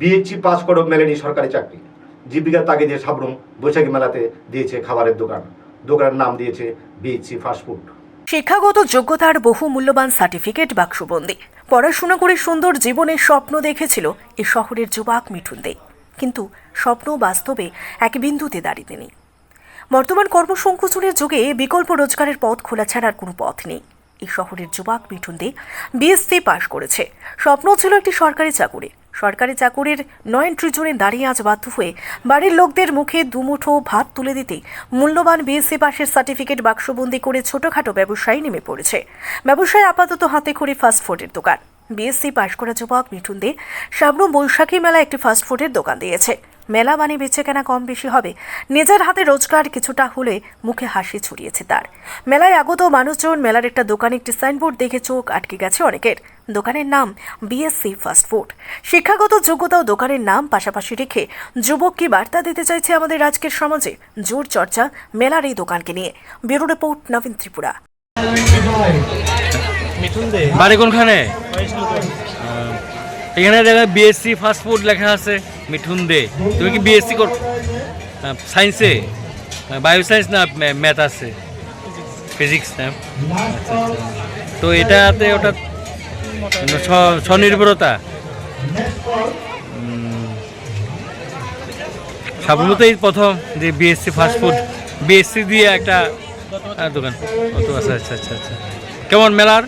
BSc pass করেও মেলেনি সরকারি চাকরি। জীবিকার তাগিদে সাবরুম বৈশাখী মেলাতে দিয়েছে খাবারের দোকান। দোকানের নাম দিয়েছে বিএসসি ফাস্টফুড শিক্ষাগত যোগ্যতার বহু মূল্যবান সার্টিফিকেট বাক্সবন্দি। পড়াশোনা করে সুন্দর জীবনের স্বপ্ন দেখেছিল এ শহরের যুবক মিঠুন দে কিন্তু স্বপ্ন বাস্তবে এক বিন্দুতে দাঁড়িয়ে নেই। বর্তমান কর্মসংকোচনের যুগে বিকল্প রোজগারের পথ খোলা ছাড়ার কোনো পথ নেই। এই শহরের যুবক মিঠুন দে বিএসসি পাশ করেছে। স্বপ্ন ছিল একটি সরকারি চাকুরি। সরকারি চাকুরির নয়ন ট্রিজনে দাঁড়িয়ে আজ বাধ্য হয়ে বাড়ির লোকদের মুখে দুমুঠো ভাত তুলে দিতে মূল্যবান বিএসসি পাশের সার্টিফিকেট বাক্সবন্দি করে ছোটখাটো ব্যবসায়ী নেমে পড়েছে। ব্যবসায় আপাতত হাতে খড়ি ফাস্টফুডের দোকান। বিএসসি পাশ করা যুবক মিঠুন দে সামনে বৈশাখী মেলা একটি ফাস্টফুডের দোকান দিয়েছে। মেলা মানে বেচে কেনা কম বেশি হবে। নিজের হাতে রোজগার কিছুটা হলে মুখে হাসি ছড়িয়েছে তার। মেলায় আগত মানুষজন মেলার একটা দোকানে একটি সাইনবোর্ড দেখে চোখ আটকে গেছে অনেকের। দোকানের নাম বিএসসি ফাস্টফুড শিক্ষাগত যোগ্যতা ও দোকানের নাম পাশাপাশি রেখে যুবক কি বার্তা দিতে চাইছে আমাদের আজকের সমাজে? জোর চর্চা মেলার এই দোকানকে নিয়ে। Bureau report Nabin Tripura. Mithun De বাড়ি কোনখানে? এখানে দেখা বিএসসি ফাস্টফুড লেখা আছে মিঠুন দে তুমি কি বিএসসি কর সায়েন্সে বায়ো সায়েন্স না ম্যাথ আছে? ফিজিক্স না? আচ্ছা, আচ্ছা। তো এটাতে ওটা স্বনির্ভরতা। সাধারণত এই প্রথম যে বিএসসি ফাস্টফুড বিএসসি দিয়ে একটা দোকান। আচ্ছা আচ্ছা আচ্ছা আচ্ছা। কেমন মেলার?